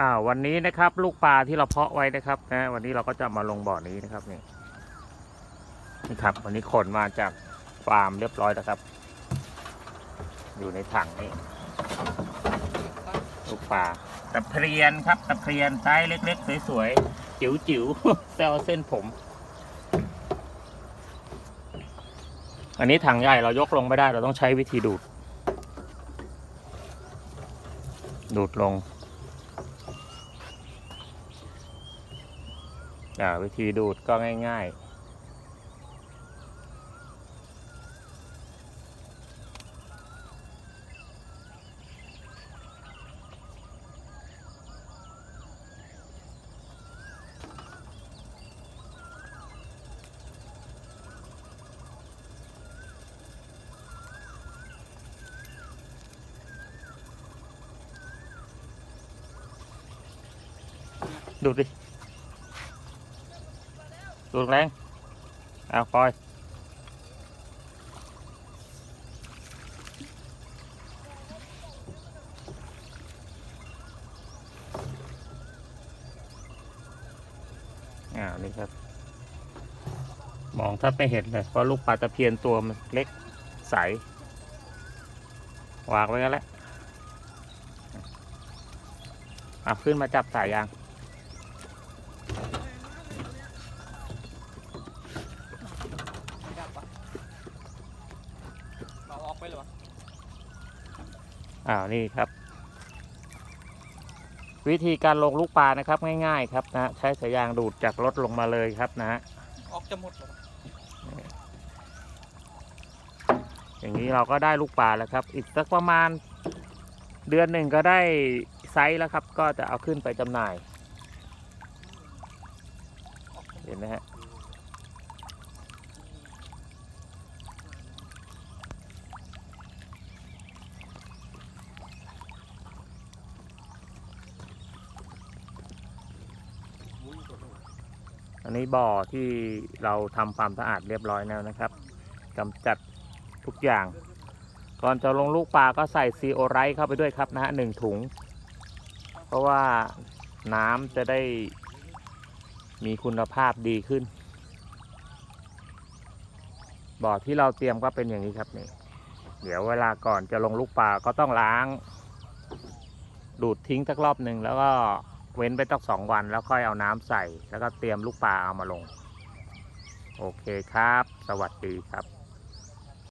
อ่าวันนี้นะครับ ลูกปลาที่เราเพาะไว้นะครับนะวันนี้เราก็จะมาลงบ่อนี้นะครับนี่นี่ครับ วันนี้ขนมาจากฟาร์มเรียบร้อยแล้วครับ อยู่ในถังนี่ลูกปลาตะเพียนครับตะเพียนไซส์เล็ก ๆ สวยๆจิ๋วๆแซวเส้นผม อันนี้ถังใหญ่เรายกลงไม่ได้เราต้องใช้วิธีดูด ดูดลง อ่า วิธีดูดก็ง่ายๆดูดิ ดิดูดแรงเอาปล่อยอ่านี่ครับ มองถ้าไม่เห็นเลยเพราะลูกปลาตะเพียนตัวมันเล็กใสวางไว้กันแล้วอะขึ้นมาจับสายยาง เราออกไปเลยวะอ้าวนี่ครับ วิธีการลงลูกปลานะครับง่ายๆครับนะฮะใช้สายยางดูดจากรถลงมาเลยครับนะฮะออกจะหมดเลยวะอย่างนี้เราก็ได้ลูกปลาแล้วครับ อีกสักประมาณเดือนหนึ่งก็ได้ไซส์แล้วครับ ก็จะเอาขึ้นไปจำหน่ายออกจะหมดเห็นไหมฮะ อันนี้บ่อที่เราทำความสะอาดเรียบร้อยแล้วนะครับกำจัดทุกอย่าง ก่อนจะลงลูกปลาก็ใส่ซีโอไรต์เข้าไปด้วยครับนะฮะหนึ่งถุง เพราะว่าน้ำจะได้มีคุณภาพดีขึ้น บ่อที่เราเตรียมก็เป็นอย่างนี้ครับนี่เดี๋ยวเวลาก่อนจะลงลูกปลาก็ต้องล้าง ดูดทิ้งสักรอบหนึ่งแล้วก็ เว้นไปตั้งสองวันแล้วค่อยเอาน้ำใส่ แล้วก็เตรียมลูกปลาเอามาลง โอเคครับ สวัสดีครับ